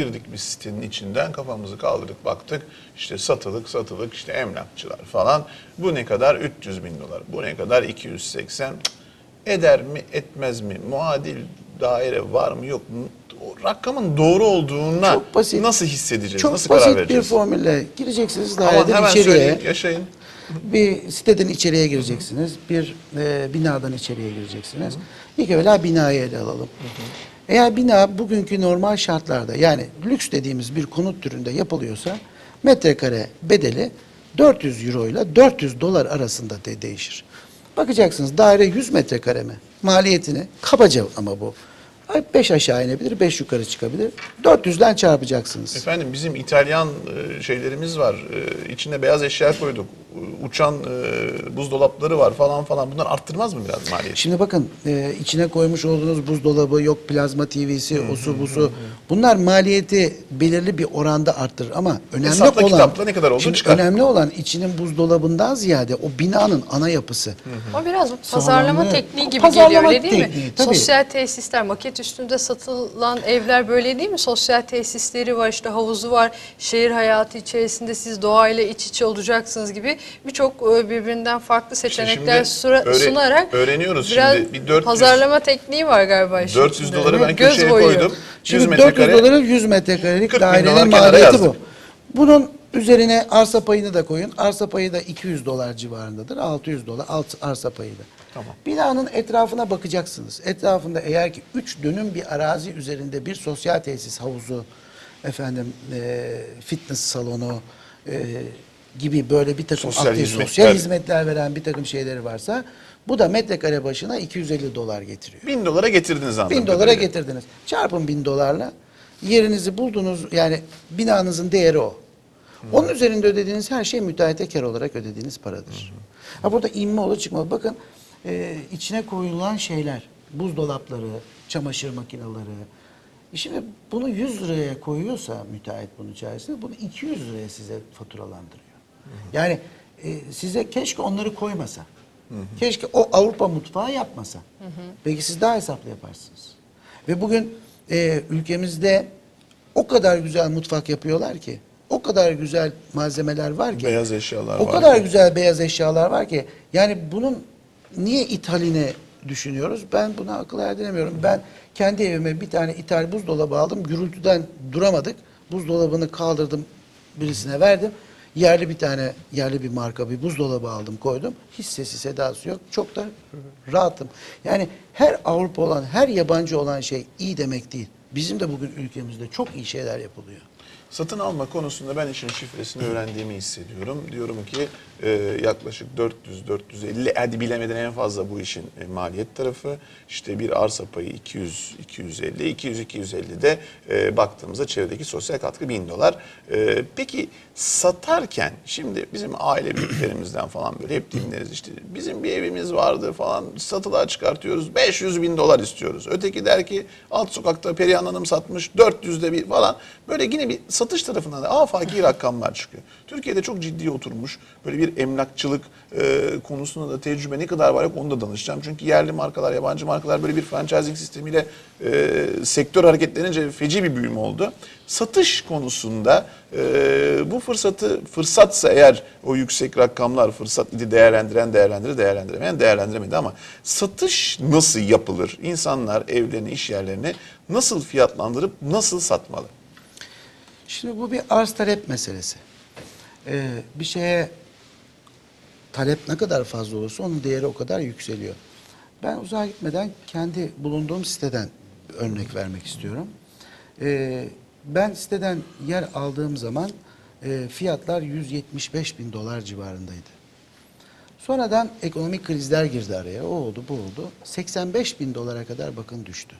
Girdik bir sitenin içinden kafamızı kaldırdık baktık işte satılık satılık işte emlakçılar falan bu ne kadar 300 bin dolar bu ne kadar 280 Cık, eder mi etmez mi muadil daire var mı yok mu o rakamın doğru olduğuna Çok basit. nasıl hissedeceğiz Çok nasıl karar basit bir vereceğiz? formülle gireceksiniz Aman daireden hemen içeriye. söyleyin yaşayın. Bir siteden içeriye gireceksiniz. Bir e, binadan içeriye gireceksiniz. İlk evvela binayı ele alalım. Eğer bina bugünkü normal şartlarda yani lüks dediğimiz bir konut türünde yapılıyorsa metrekare bedeli 400 euro ile 400 dolar arasında de değişir. Bakacaksınız daire 100 metrekare mi? Maliyetini kabaca ama bu. 5 aşağı inebilir, 5 yukarı çıkabilir. 400'den çarpacaksınız. Efendim bizim İtalyan e, şeylerimiz var. E, içine beyaz eşya koyduk. Uçan e, buzdolapları var falan falan. Bunlar arttırmaz mı biraz maliyeti? Şimdi bakın e, içine koymuş olduğunuz buzdolabı, yok plazma TV'si, osu busu. Bunlar maliyeti belirli bir oranda arttırır ama önemli Hesapla olan kitapla ne kadar olduğu şimdi çıkar. önemli olan içinin buzdolabından ziyade o binanın ana yapısı. Ama biraz pazarlama Sağlamlığı- tekniği gibi Pazarlama geliyor öyle değil tekniği, mi? tabii. Sosyal tesisler, maket üstünde satılan evler böyle değil mi? Sosyal tesisleri var, işte havuzu var. Şehir hayatı içerisinde siz doğayla iç içe olacaksınız gibi birçok e, birbirinden farklı seçenekler şimdi sura- öğre- sunarak öğreniyoruz biraz şimdi. Bir 400 pazarlama tekniği var galiba işin 400 içinde. doları ben Göz köşeye boyu. koydum. 100 Şimdi 400 metrekare. dolara 100 metrekarelik 40 bin dolar dairenin kenara maliyeti bu. Bunun üzerine arsa payını da koyun. Arsa payı da 200 dolar civarındadır. 600 dolar alt arsa payı da. Tamam. Binanın etrafına bakacaksınız. Etrafında eğer ki 3 dönüm bir arazi üzerinde bir sosyal tesis havuzu, efendim e, fitness salonu e, gibi böyle bir takım Sosyal aktif hizmetler. sosyal hizmetler veren bir takım şeyleri varsa bu da metrekare başına 250 dolar getiriyor. 1000 dolara getirdiniz anladığım Bin dolara kadarıyla. getirdiniz. Çarpın bin dolarla yerinizi buldunuz yani binanızın değeri o. Onun üzerinde ödediğiniz her şey müteahhite kar olarak ödediğiniz paradır. Ha burada inme olur çıkma. Bakın e, içine koyulan şeyler, buzdolapları, çamaşır makineleri. E Şimdi bunu 100 liraya koyuyorsa müteahhit bunun içerisinde bunu 200 liraya size faturalandırıyor. Yani e, size keşke onları koymasa. Keşke o Avrupa mutfağı yapmasa. Belki siz daha hesaplı yaparsınız. Ve bugün e, ülkemizde o kadar güzel mutfak yapıyorlar ki, o kadar güzel malzemeler var ki, Beyaz eşyalar o var kadar ki. güzel beyaz eşyalar var ki, yani bunun niye ithaline düşünüyoruz? Ben buna akıl erdiremiyorum. Ben kendi evime bir tane ithal buzdolabı aldım. Gürültüden duramadık. Buzdolabını kaldırdım, birisine verdim. Yerli bir tane, yerli bir marka bir buzdolabı aldım koydum. Hiç sesi sedası yok. Çok da rahatım. Yani her Avrupa olan, her yabancı olan şey iyi demek değil. Bizim de bugün ülkemizde çok iyi şeyler yapılıyor. Satın alma konusunda ben işin şifresini öğrendiğimi hissediyorum. Diyorum ki e, yaklaşık 400-450 hadi bilemeden en fazla bu işin e, maliyet tarafı. İşte bir arsa payı 200-250, 200-250 de e, baktığımızda çevredeki sosyal katkı 1000 dolar. E, peki satarken şimdi bizim aile büyüklerimizden falan böyle hep dinleriz işte bizim bir evimiz vardı falan satılığa çıkartıyoruz 500 bin dolar istiyoruz. Öteki der ki alt sokakta Perihan Hanım satmış 400'de bir falan böyle yine bir satış tarafından da afaki rakamlar çıkıyor. Türkiye'de çok ciddi oturmuş böyle bir emlakçılık e, konusunda da tecrübe ne kadar var yok onu da danışacağım. Çünkü yerli markalar yabancı markalar böyle bir franchising sistemiyle e, sektör hareketlenince feci bir büyüme oldu. Satış konusunda e, bu fırsatı fırsatsa eğer o yüksek rakamlar fırsat idi değerlendiren değerlendirir değerlendiremeyen değerlendiremedi ama satış nasıl yapılır? İnsanlar evlerini iş yerlerini nasıl fiyatlandırıp nasıl satmalı? Şimdi bu bir arz talep meselesi. Ee, bir şeye talep ne kadar fazla olursa onun değeri o kadar yükseliyor. Ben uzağa gitmeden kendi bulunduğum siteden örnek vermek istiyorum. Ee, ben siteden yer aldığım zaman e, fiyatlar 175 bin dolar civarındaydı. Sonradan ekonomik krizler girdi araya. O oldu, bu oldu. 85 bin dolara kadar bakın düştü.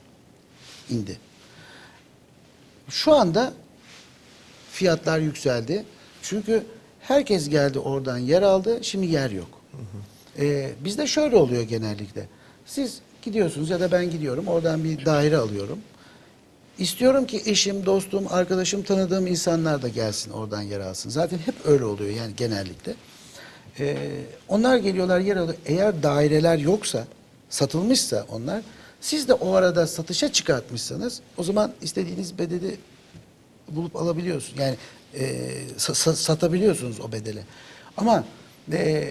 indi. Şu anda fiyatlar yükseldi. Çünkü herkes geldi oradan yer aldı. Şimdi yer yok. Ee, bizde şöyle oluyor genellikle. Siz gidiyorsunuz ya da ben gidiyorum. Oradan bir daire alıyorum. İstiyorum ki eşim, dostum, arkadaşım, tanıdığım insanlar da gelsin oradan yer alsın. Zaten hep öyle oluyor yani genellikle. Ee, onlar geliyorlar yer alıyor. Eğer daireler yoksa, satılmışsa onlar, siz de o arada satışa çıkartmışsanız o zaman istediğiniz bedeli bulup alabiliyorsun. Yani e, sa- sa- satabiliyorsunuz o bedele. Ama e,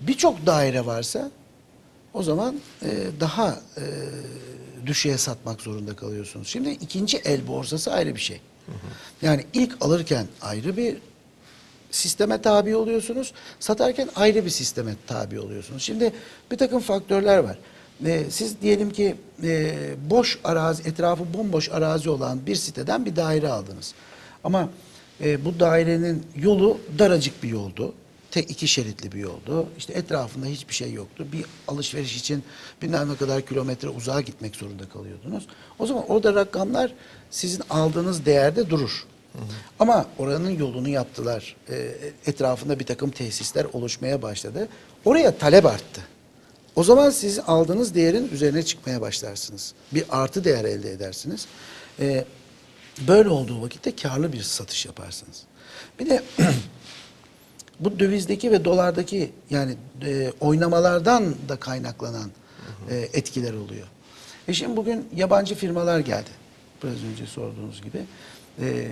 birçok daire varsa o zaman e, daha e, düşüğe satmak zorunda kalıyorsunuz. Şimdi ikinci el borsası ayrı bir şey. Yani ilk alırken ayrı bir sisteme tabi oluyorsunuz. Satarken ayrı bir sisteme tabi oluyorsunuz. Şimdi bir takım faktörler var. Ee, siz diyelim ki e, boş arazi, etrafı bomboş arazi olan bir siteden bir daire aldınız. Ama e, bu dairenin yolu daracık bir yoldu. Tek iki şeritli bir yoldu. İşte etrafında hiçbir şey yoktu. Bir alışveriş için bilmem ne kadar kilometre uzağa gitmek zorunda kalıyordunuz. O zaman orada rakamlar sizin aldığınız değerde durur. Ama oranın yolunu yaptılar. Ee, etrafında bir takım tesisler oluşmaya başladı. Oraya talep arttı. O zaman siz aldığınız değerin üzerine çıkmaya başlarsınız. Bir artı değer elde edersiniz. Ee, böyle olduğu vakitte karlı bir satış yaparsınız. Bir de bu dövizdeki ve dolardaki yani e, oynamalardan da kaynaklanan e, etkiler oluyor. E şimdi bugün yabancı firmalar geldi. Biraz önce sorduğunuz gibi. E,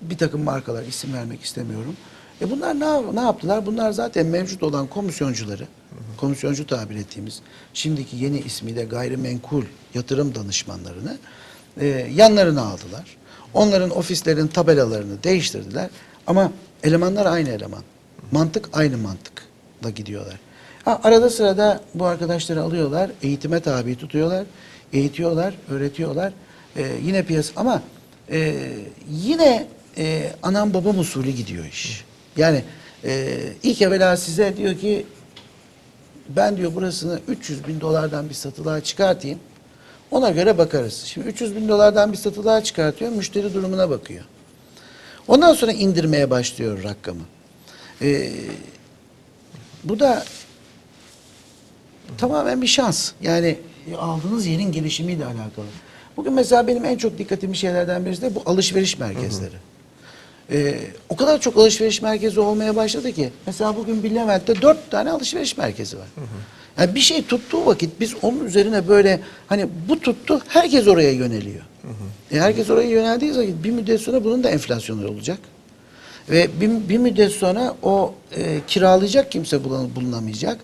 bir takım markalar isim vermek istemiyorum. E bunlar ne, ne yaptılar? Bunlar zaten mevcut olan komisyoncuları, komisyoncu tabir ettiğimiz şimdiki yeni ismiyle gayrimenkul yatırım danışmanlarını e, yanlarına aldılar. Onların ofislerin tabelalarını değiştirdiler. Ama elemanlar aynı eleman. Mantık aynı mantıkla gidiyorlar. Ha, arada sırada bu arkadaşları alıyorlar, eğitime tabi tutuyorlar, eğitiyorlar, öğretiyorlar. E, yine piyasa ama e, yine e, anam babam usulü gidiyor iş. Yani e, ilk evvela size diyor ki ben diyor burasını 300 bin dolardan bir satılığa çıkartayım. Ona göre bakarız. Şimdi 300 bin dolardan bir satılığa çıkartıyor, müşteri durumuna bakıyor. Ondan sonra indirmeye başlıyor rakamı. Ee, bu da tamamen bir şans. Yani aldığınız yerin gelişimiyle alakalı. Bugün mesela benim en çok dikkatimi şeylerden birisi de bu alışveriş merkezleri. Ee, o kadar çok alışveriş merkezi olmaya başladı ki mesela bugün bir Levent'te dört tane alışveriş merkezi var. Yani bir şey tuttuğu vakit biz onun üzerine böyle hani bu tuttu herkes oraya yöneliyor. E herkes oraya yöneldiği zaman bir müddet sonra bunun da enflasyonu olacak. Ve bir, bir müddet sonra o e, kiralayacak kimse bulun- bulunamayacak.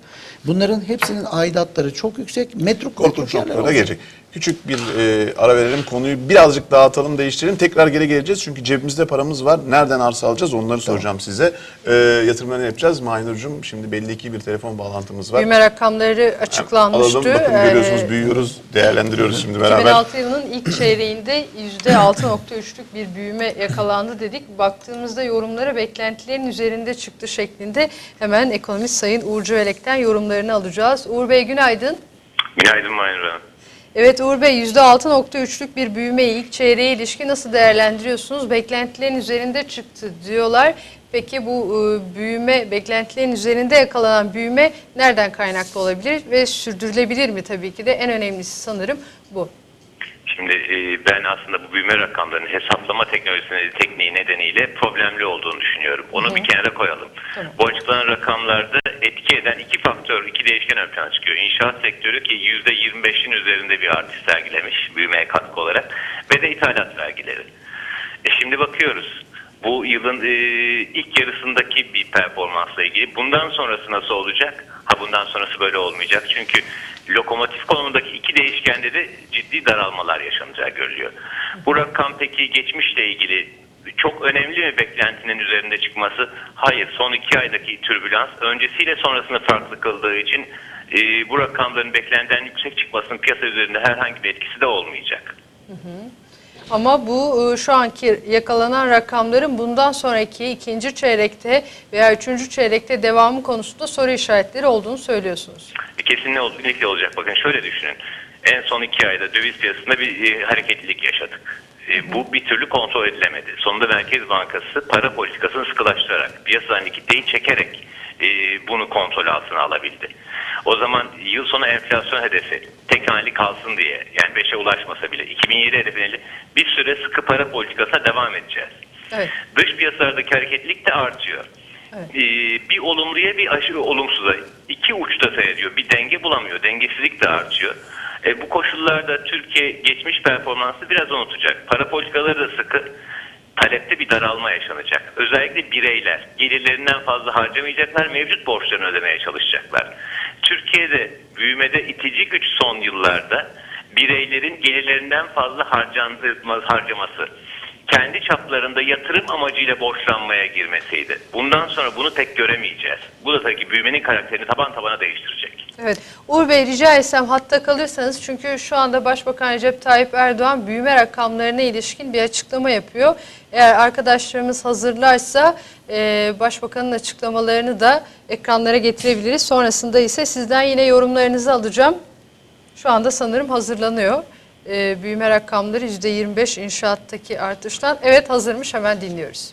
Bunların hepsinin aidatları çok yüksek. Metro Korkunç noktalara gelecek. Küçük bir e, ara verelim konuyu birazcık dağıtalım değiştirelim. Tekrar geri geleceğiz çünkü cebimizde paramız var. Nereden arsa alacağız onları soracağım size. E, yatırımlarını yapacağız. Mahinur'cum şimdi belli ki bir telefon bağlantımız var. Büyüme rakamları açıklanmıştı. Alalım bakın Ee, görüyorsunuz büyüyoruz değerlendiriyoruz şimdi beraber. 2006 yılının ilk çeyreğinde %6.3'lük bir büyüme yakalandı dedik. Baktığımızda yorumlara beklentilerin üzerinde çıktı şeklinde hemen ekonomist Sayın Uğur Cüvelek'ten yorumlarını alacağız. Uğur Bey günaydın. Günaydın Mahir Hanım. Evet Uğur Bey %6.3'lük bir büyüme ilk çeyreğe ilişkin nasıl değerlendiriyorsunuz? Beklentilerin üzerinde çıktı diyorlar. Peki bu e, büyüme, beklentilerin üzerinde yakalanan büyüme nereden kaynaklı olabilir ve sürdürülebilir mi tabii ki de en önemlisi sanırım bu. Şimdi e, ben aslında bu büyüme rakamlarının hesaplama teknolojisinin tekniği nedeniyle problemli olduğunu düşünüyorum. Onu bir kenara koyalım. Tamam. Bu açıklanan rakamlarda etki eden iki faktör, iki değişken ön plana çıkıyor. İnşaat sektörü ki %25'in üzerinde bir artış sergilemiş büyümeye katkı olarak ve de ithalat vergileri. E şimdi bakıyoruz. Bu yılın e, ilk yarısındaki bir performansla ilgili. Bundan sonrası nasıl olacak? Ha bundan sonrası böyle olmayacak. Çünkü lokomotif konumundaki iki değişkende de ciddi daralmalar yaşanacağı görülüyor. Bu rakam peki geçmişle ilgili çok önemli mi beklentinin üzerinde çıkması? Hayır. Son iki aydaki türbülans öncesiyle sonrasını farklı kıldığı için e, bu rakamların beklentiden yüksek çıkmasının piyasa üzerinde herhangi bir etkisi de olmayacak. Ama bu e, şu anki yakalanan rakamların bundan sonraki ikinci çeyrekte veya üçüncü çeyrekte devamı konusunda soru işaretleri olduğunu söylüyorsunuz. E, Kesinlikle olacak. Bakın şöyle düşünün. En son iki ayda döviz piyasasında bir e, hareketlilik yaşadık. E, bu bir türlü kontrol edilemedi. Sonunda Merkez Bankası para politikasını sıkılaştırarak, piyasadan likiditeyi çekerek e, bunu kontrol altına alabildi. O zaman yıl sonu enflasyon hedefi tek haneli kalsın diye yani 5'e ulaşmasa bile 2007 hedefine bir süre sıkı para politikasına devam edeceğiz. Evet. Dış piyasalardaki hareketlilik de artıyor. Evet. Ee, bir olumluya bir aşırı olumsuza iki uçta seyrediyor. Bir denge bulamıyor. Dengesizlik de artıyor. E, bu koşullarda Türkiye geçmiş performansı biraz unutacak. Para politikaları da sıkı. Talepte bir daralma yaşanacak. Özellikle bireyler gelirlerinden fazla harcamayacaklar, mevcut borçlarını ödemeye çalışacaklar. Türkiye'de büyümede itici güç son yıllarda bireylerin gelirlerinden fazla harcaması, kendi çaplarında yatırım amacıyla borçlanmaya girmesiydi. Bundan sonra bunu pek göremeyeceğiz. Bu da tabii ki büyümenin karakterini taban tabana değiştirecek. Evet. Uğur Bey rica etsem hatta kalırsanız çünkü şu anda Başbakan Recep Tayyip Erdoğan büyüme rakamlarına ilişkin bir açıklama yapıyor. Eğer arkadaşlarımız hazırlarsa e, Başbakanın açıklamalarını da ekranlara getirebiliriz. Sonrasında ise sizden yine yorumlarınızı alacağım. Şu anda sanırım hazırlanıyor. E, büyüme rakamları %25 inşaattaki artıştan. Evet hazırmış hemen dinliyoruz.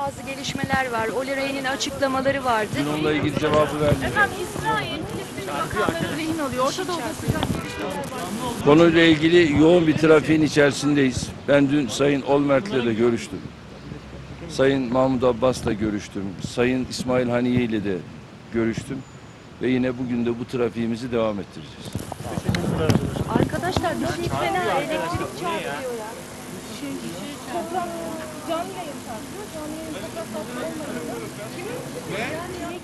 Bazı gelişmeler var. Oli açıklamaları vardı. Onunla ilgili cevabı verdim. Efendim İsrail Filistin bakanları rehin alıyor. Orta Doğu'da sıcak gelişmeler var. Konuyla ilgili yoğun bir trafiğin içerisindeyiz. Ben dün Sayın Olmert'le de görüştüm. Sayın Mahmut Abbas'la görüştüm. Sayın İsmail Haniye ile de görüştüm. Ve yine bugün de bu trafiğimizi devam ettireceğiz. Arkadaşlar bir şey fena elektrik çarpıyor ya.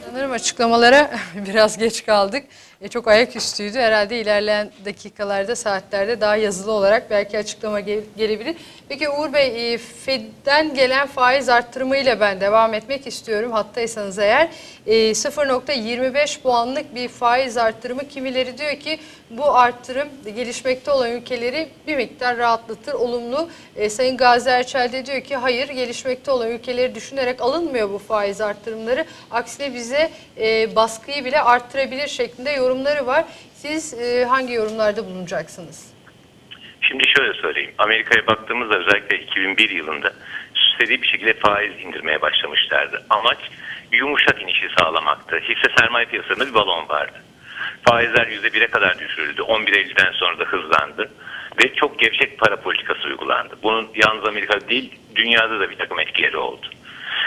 Sanırım açıklamalara biraz geç kaldık. E, çok ayaküstüydü. Herhalde ilerleyen dakikalarda, saatlerde daha yazılı olarak belki açıklama gel- gelebilir. Peki Uğur Bey, e, Fed'den gelen faiz arttırımıyla ben devam etmek istiyorum. Hattaysanız eğer e, 0.25 puanlık bir faiz arttırımı kimileri diyor ki bu arttırım gelişmekte olan ülkeleri bir miktar rahatlatır, olumlu. E, Sayın Gazi Erçel de diyor ki hayır gelişmekte olan ülkeleri düşünerek alınmıyor bu faiz arttırımları. Aksine bize e, baskıyı bile arttırabilir şeklinde yorumları var. Siz e, hangi yorumlarda bulunacaksınız? Şimdi şöyle söyleyeyim. Amerika'ya baktığımızda özellikle 2001 yılında seri bir şekilde faiz indirmeye başlamışlardı. Amaç yumuşak inişi sağlamaktı. Hisse sermaye piyasalarında bir balon vardı. Faizler %1'e kadar düşürüldü. 11 Eylül'den sonra da hızlandı. Ve çok gevşek para politikası uygulandı. Bunun yalnız Amerika'da değil, dünyada da bir takım etkileri oldu.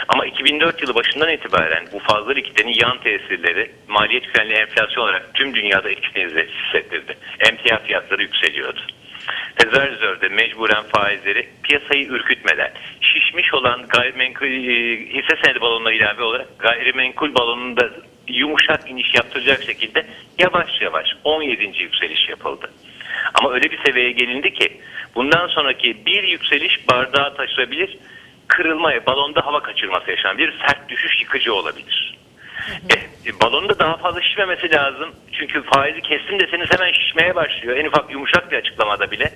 Ama 2004 yılı başından itibaren bu fazla likiditenin yan tesirleri maliyet yükseleni enflasyon olarak tüm dünyada etkisini hissettirdi. Emtia fiyatları yükseliyordu. Federal Reserve'de mecburen faizleri piyasayı ürkütmeden şişmiş olan gayrimenkul e, hisse senedi balonuna ilave olarak gayrimenkul balonunda yumuşak iniş yaptıracak şekilde yavaş yavaş 17. yükseliş yapıldı. Ama öyle bir seviyeye gelindi ki bundan sonraki bir yükseliş bardağa taşırabilir, kırılmaya, balonda hava kaçırması yaşanabilir, sert düşüş yıkıcı olabilir. E, balonun da daha fazla şişmemesi lazım. Çünkü faizi kestim deseniz hemen şişmeye başlıyor. En ufak yumuşak bir açıklamada bile.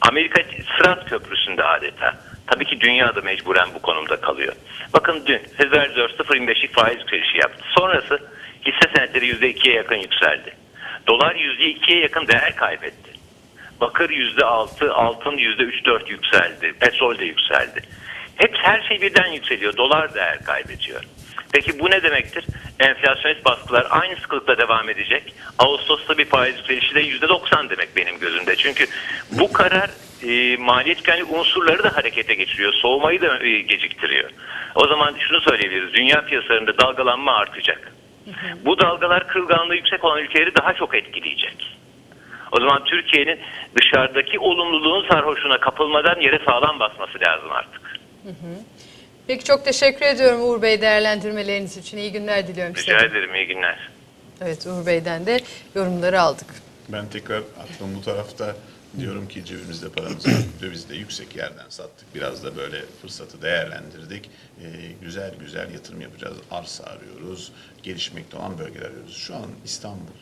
Amerika Sırat Köprüsü'nde adeta. Tabii ki dünya da mecburen bu konumda kalıyor. Bakın dün Federal Reserve 0.25'lik faiz yükselişi yaptı. Sonrası hisse senetleri %2'ye yakın yükseldi. Dolar %2'ye yakın değer kaybetti. Bakır %6, altın %3-4 yükseldi. Petrol de yükseldi. Hep her şey birden yükseliyor. Dolar değer kaybediyor. Peki bu ne demektir? Enflasyonist baskılar aynı sıklıkla devam edecek. Ağustos'ta bir faiz yükselişi de %90 demek benim gözümde. Çünkü bu karar e, maliyet güvenliği unsurları da harekete geçiriyor. Soğumayı da e, geciktiriyor. O zaman şunu söyleyebiliriz. Dünya piyasalarında dalgalanma artacak. Bu dalgalar kırılganlığı yüksek olan ülkeleri daha çok etkileyecek. O zaman Türkiye'nin dışarıdaki olumluluğun sarhoşuna kapılmadan yere sağlam basması lazım artık. Peki çok teşekkür ediyorum Uğur Bey değerlendirmeleriniz için. İyi günler diliyorum size. Rica ederim. iyi günler. Evet Uğur Bey'den de yorumları aldık. Ben tekrar aklım bu tarafta diyorum ki cebimizde paramız var. Dövizde yüksek yerden sattık. Biraz da böyle fırsatı değerlendirdik. Ee, güzel güzel yatırım yapacağız. Arsa arıyoruz. Gelişmekte olan bölgeler arıyoruz. Şu an İstanbul,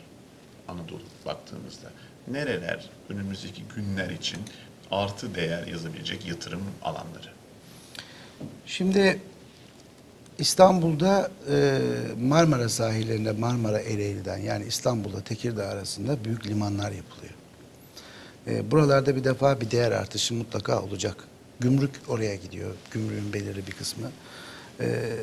Anadolu baktığımızda nereler önümüzdeki günler için artı değer yazabilecek yatırım alanları? Şimdi İstanbul'da e, Marmara sahillerinde Marmara Ereğli'den yani İstanbul'da Tekirdağ arasında büyük limanlar yapılıyor. E, buralarda bir defa bir değer artışı mutlaka olacak. Gümrük oraya gidiyor. Gümrüğün belirli bir kısmı. E,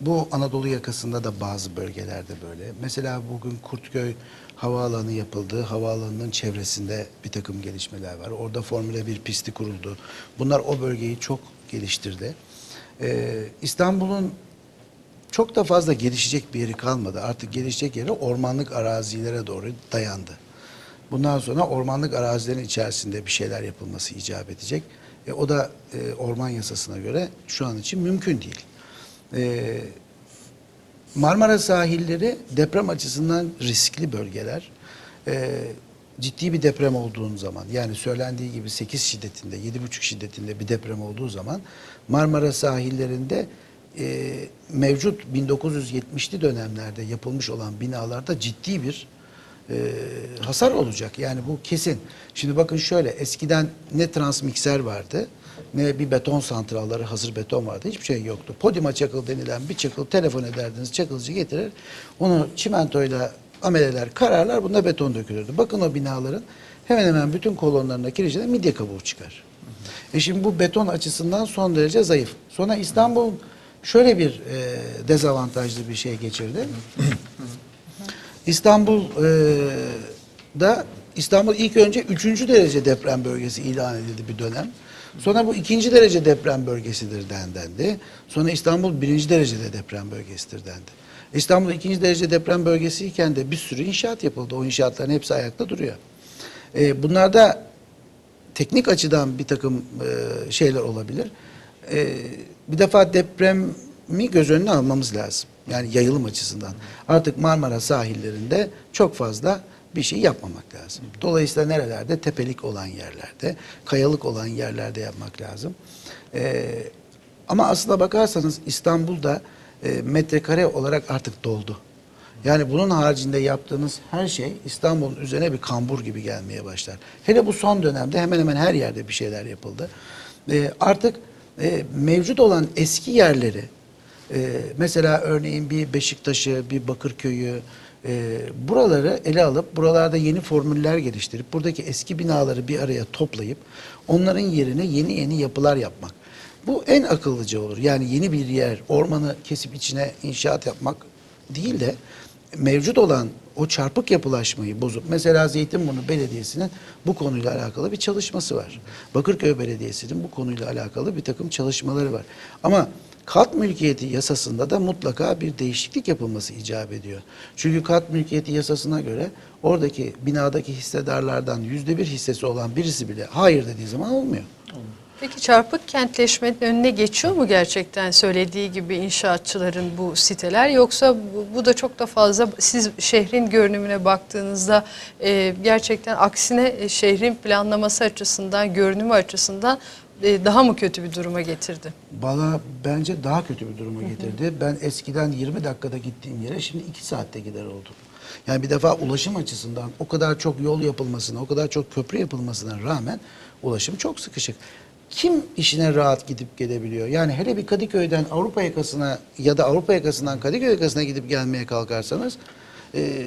bu Anadolu yakasında da bazı bölgelerde böyle. Mesela bugün Kurtköy Havaalanı yapıldı. Havaalanının çevresinde bir takım gelişmeler var. Orada Formula 1 pisti kuruldu. Bunlar o bölgeyi çok geliştirdi. Ee, İstanbul'un çok da fazla gelişecek bir yeri kalmadı. Artık gelişecek yeri ormanlık arazilere doğru dayandı. Bundan sonra ormanlık arazilerin içerisinde bir şeyler yapılması icap edecek. E, o da e, orman yasasına göre şu an için mümkün değil. E, Marmara sahilleri deprem açısından riskli bölgeler. Ee, ciddi bir deprem olduğun zaman yani söylendiği gibi 8 şiddetinde 7,5 şiddetinde bir deprem olduğu zaman Marmara sahillerinde e, mevcut 1970'li dönemlerde yapılmış olan binalarda ciddi bir e, hasar olacak. Yani bu kesin. Şimdi bakın şöyle eskiden ne transmikser vardı ne bir beton santralları hazır beton vardı. Hiçbir şey yoktu. Podima çakıl denilen bir çakıl telefon ederdiniz çakılcı getirir. Onu çimentoyla ameleler kararlar bunda beton dökülürdü. Bakın o binaların hemen hemen bütün kolonlarına kirişine midye kabuğu çıkar. E şimdi bu beton açısından son derece zayıf. Sonra İstanbul şöyle bir e, dezavantajlı bir şey geçirdi. İstanbul e, da İstanbul ilk önce üçüncü derece deprem bölgesi ilan edildi bir dönem. Sonra bu ikinci derece deprem bölgesidir dendendi. Sonra İstanbul birinci derecede deprem bölgesidir dendi. İstanbul ikinci derece deprem bölgesiyken de bir sürü inşaat yapıldı. O inşaatların hepsi ayakta duruyor. E, bunlarda teknik açıdan bir takım e, şeyler olabilir. E, bir defa depremi göz önüne almamız lazım. Yani yayılım açısından. Artık Marmara sahillerinde çok fazla bir şey yapmamak lazım. Dolayısıyla nerelerde? Tepelik olan yerlerde, kayalık olan yerlerde yapmak lazım. E, ama aslına bakarsanız İstanbul'da e, metrekare olarak artık doldu. Yani bunun haricinde yaptığınız her şey İstanbul'un üzerine bir kambur gibi gelmeye başlar. Hele bu son dönemde hemen hemen her yerde bir şeyler yapıldı. E, artık e, mevcut olan eski yerleri, e, mesela örneğin bir Beşiktaş'ı, bir Bakırköy'ü, e, buraları ele alıp buralarda yeni formüller geliştirip buradaki eski binaları bir araya toplayıp onların yerine yeni yeni yapılar yapmak. Bu en akıllıca olur. Yani yeni bir yer, ormanı kesip içine inşaat yapmak değil de mevcut olan o çarpık yapılaşmayı bozup mesela Zeytinburnu Belediyesi'nin bu konuyla alakalı bir çalışması var. Bakırköy Belediyesi'nin bu konuyla alakalı bir takım çalışmaları var. Ama kat mülkiyeti yasasında da mutlaka bir değişiklik yapılması icap ediyor. Çünkü kat mülkiyeti yasasına göre oradaki binadaki hissedarlardan yüzde bir hissesi olan birisi bile hayır dediği zaman olmuyor. Peki çarpık kentleşmenin önüne geçiyor mu gerçekten söylediği gibi inşaatçıların bu siteler yoksa bu, bu da çok da fazla siz şehrin görünümüne baktığınızda e, gerçekten aksine e, şehrin planlaması açısından görünümü açısından e, daha mı kötü bir duruma getirdi? Bana bence daha kötü bir duruma getirdi. Ben eskiden 20 dakikada gittiğim yere şimdi 2 saatte gider oldum. Yani bir defa ulaşım açısından o kadar çok yol yapılmasına, o kadar çok köprü yapılmasına rağmen ulaşım çok sıkışık. Kim işine rahat gidip gelebiliyor? Yani hele bir Kadıköy'den Avrupa yakasına ya da Avrupa yakasından Kadıköy yakasına gidip gelmeye kalkarsanız e,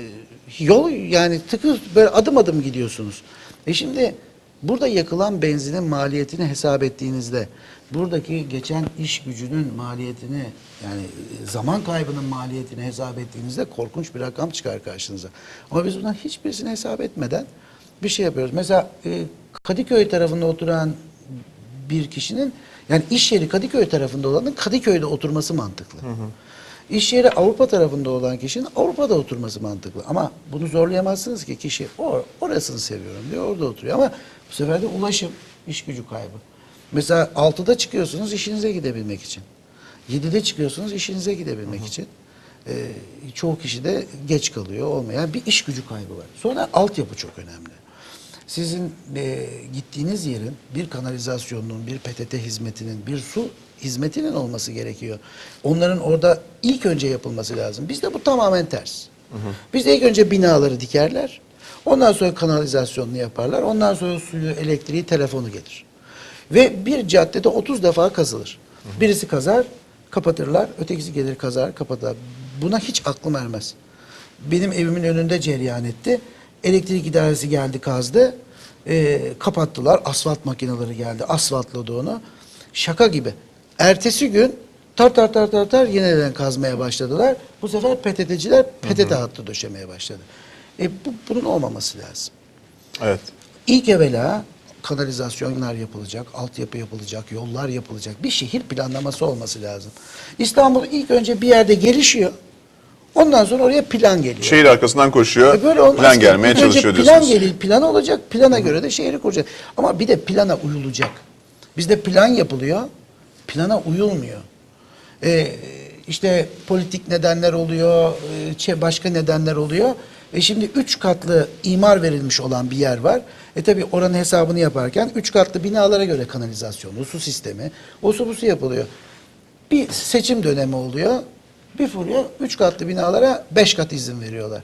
yol yani tıkır böyle adım adım gidiyorsunuz. E şimdi burada yakılan benzinin maliyetini hesap ettiğinizde buradaki geçen iş gücünün maliyetini yani e, zaman kaybının maliyetini hesap ettiğinizde korkunç bir rakam çıkar karşınıza. Ama biz bundan hiçbirisini hesap etmeden bir şey yapıyoruz. Mesela e, Kadıköy tarafında oturan bir kişinin yani iş yeri Kadıköy tarafında olanın Kadıköy'de oturması mantıklı. İş yeri Avrupa tarafında olan kişinin Avrupa'da oturması mantıklı. Ama bunu zorlayamazsınız ki kişi or, orasını seviyorum diyor orada oturuyor. Ama bu sefer de ulaşım, iş gücü kaybı. Mesela 6'da çıkıyorsunuz işinize gidebilmek için. 7'de çıkıyorsunuz işinize gidebilmek için. Ee, çoğu kişi de geç kalıyor olmayan bir iş gücü kaybı var. Sonra altyapı çok önemli. Sizin e, gittiğiniz yerin bir kanalizasyonunun, bir PTT hizmetinin, bir su hizmetinin olması gerekiyor. Onların orada ilk önce yapılması lazım. Bizde bu tamamen ters. Bizde ilk önce binaları dikerler. Ondan sonra kanalizasyonunu yaparlar. Ondan sonra suyu, elektriği, telefonu gelir. Ve bir caddede 30 defa kazılır. Birisi kazar, kapatırlar. Ötekisi gelir kazar, kapatırlar. Buna hiç aklım ermez. Benim evimin önünde cereyan etti. Elektrik idaresi geldi kazdı. Ee, kapattılar. Asfalt makineleri geldi. Asfaltladı onu. Şaka gibi. Ertesi gün tar tar tar tar tar yeniden kazmaya başladılar. Bu sefer PTT'ciler PTT hattı döşemeye başladı. E, bu, bunun olmaması lazım. Evet. İlk evvela kanalizasyonlar yapılacak, altyapı yapılacak, yollar yapılacak. Bir şehir planlaması olması lazım. İstanbul ilk önce bir yerde gelişiyor. Ondan sonra oraya plan geliyor. Şehir arkasından koşuyor. E böyle olmaz plan gelmeye çalışıyor plan diyorsunuz. geliyor, plan olacak, plana göre de şehri kuracak. Ama bir de plana uyulacak. Bizde plan yapılıyor, plana uyulmuyor. Ee, işte politik nedenler oluyor, e, başka nedenler oluyor. E şimdi üç katlı imar verilmiş olan bir yer var. E tabi oranın hesabını yaparken üç katlı binalara göre kanalizasyonu, su sistemi, o su bu su yapılıyor. Bir seçim dönemi oluyor. Bir fırıyor, üç katlı binalara beş kat izin veriyorlar.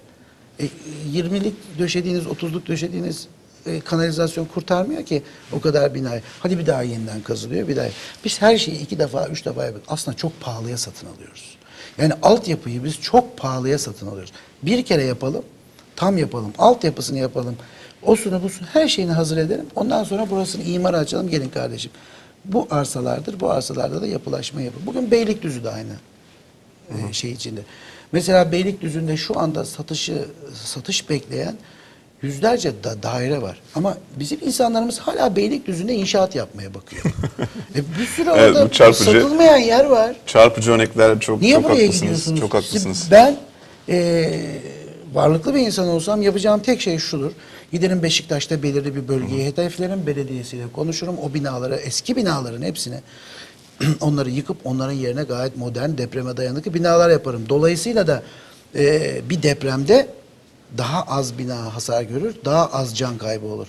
E, 20'lik döşediğiniz, 30'luk döşediğiniz e, kanalizasyon kurtarmıyor ki o kadar binayı. Hadi bir daha yeniden kazılıyor, bir daha. Biz her şeyi iki defa, üç defa yapıyoruz. Aslında çok pahalıya satın alıyoruz. Yani altyapıyı biz çok pahalıya satın alıyoruz. Bir kere yapalım, tam yapalım, altyapısını yapalım. O sunu bu sunu her şeyini hazır edelim. Ondan sonra burasını imara açalım. Gelin kardeşim. Bu arsalardır. Bu arsalarda da yapılaşma yapın. Bugün Beylikdüzü de aynı e, şey içinde. Mesela Beylikdüzü'nde şu anda satışı satış bekleyen yüzlerce da daire var. Ama bizim insanlarımız hala Beylikdüzü'nde inşaat yapmaya bakıyor. e bir sürü Evet, orada bu çarpıcı. satılmayan yer var. Çarpıcı örnekler çok Niye çok buraya haklısınız. gidiyorsunuz? Çok haklısınız. Ben e, varlıklı bir insan olsam yapacağım tek şey şudur. Giderim Beşiktaş'ta belirli bir bölgeyi hedeflerim. Belediyesiyle konuşurum. O binaları, eski binaların hepsini onları yıkıp onların yerine gayet modern, depreme dayanıklı binalar yaparım. Dolayısıyla da e, bir depremde daha az bina hasar görür, daha az can kaybı olur.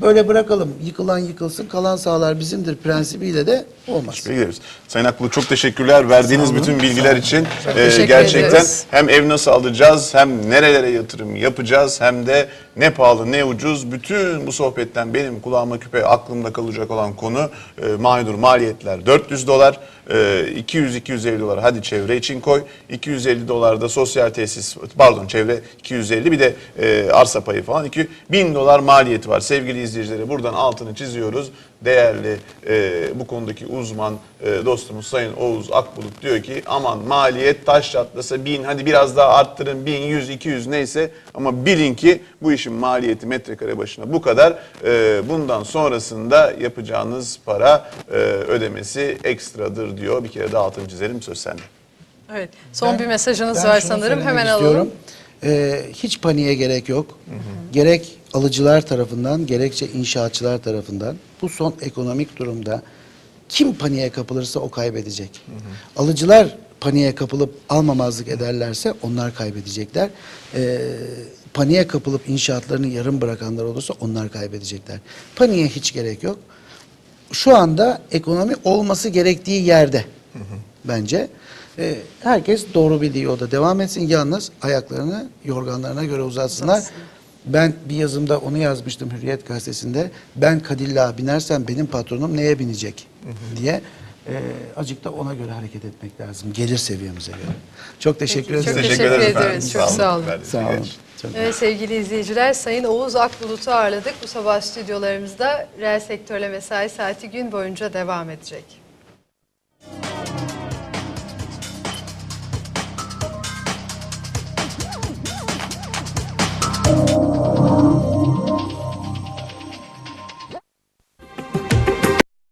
Böyle bırakalım, yıkılan yıkılsın, kalan sağlar bizimdir prensibiyle de olmaz. Gideriz. Sayın Akbulut çok teşekkürler verdiğiniz bütün bilgiler için. Ee, teşekkür gerçekten ederiz. hem ev nasıl alacağız hem nerelere yatırım yapacağız hem de ne pahalı ne ucuz. Bütün bu sohbetten benim kulağıma küpe aklımda kalacak olan konu e, mağdur maliyetler 400 dolar. E, 200-250 dolar hadi çevre için koy. 250 dolar da sosyal tesis pardon çevre 250 bir de e, arsa payı falan. 2 1000 dolar maliyeti var. Sevgili izleyicilere buradan altını çiziyoruz. Değerli e, bu konudaki uzman e, dostumuz Sayın Oğuz Akbulut diyor ki aman maliyet taş çatlasa 1000 hadi biraz daha arttırın 1100 200 neyse ama bilin ki bu işin maliyeti metrekare başına bu kadar. E, bundan sonrasında yapacağınız para e, ödemesi ekstradır diyor. Bir kere daha altını çizelim söz sende. Evet. Son Ben- bir mesajınız ben var sanırım. Hemen istiyorum. alalım. Ee, hiç paniğe gerek yok. Gerek alıcılar tarafından gerekçe inşaatçılar tarafından bu son ekonomik durumda kim paniğe kapılırsa o kaybedecek. Alıcılar paniğe kapılıp almamazlık ederlerse onlar kaybedecekler. Ee, paniğe kapılıp inşaatlarını yarım bırakanlar olursa onlar kaybedecekler. Paniğe hiç gerek yok şu anda ekonomi olması gerektiği yerde bence. Ee, herkes doğru bildiği yolda devam etsin. Yalnız ayaklarını yorganlarına göre uzatsınlar. Ben bir yazımda onu yazmıştım Hürriyet gazetesinde. Ben Kadilla'ya binersem benim patronum neye binecek diye. Ee, azıcık da ona göre hareket etmek lazım. Gelir seviyemize göre. Çok teşekkür ederim. çok teşekkür ederiz ederiz. efendim. Çok sağ olun. Sağ olun. için. Çok Evet sevgili izleyiciler Sayın Oğuz Akbulut'u ağırladık. Bu sabah stüdyolarımızda reel sektörle mesai saati gün boyunca devam edecek.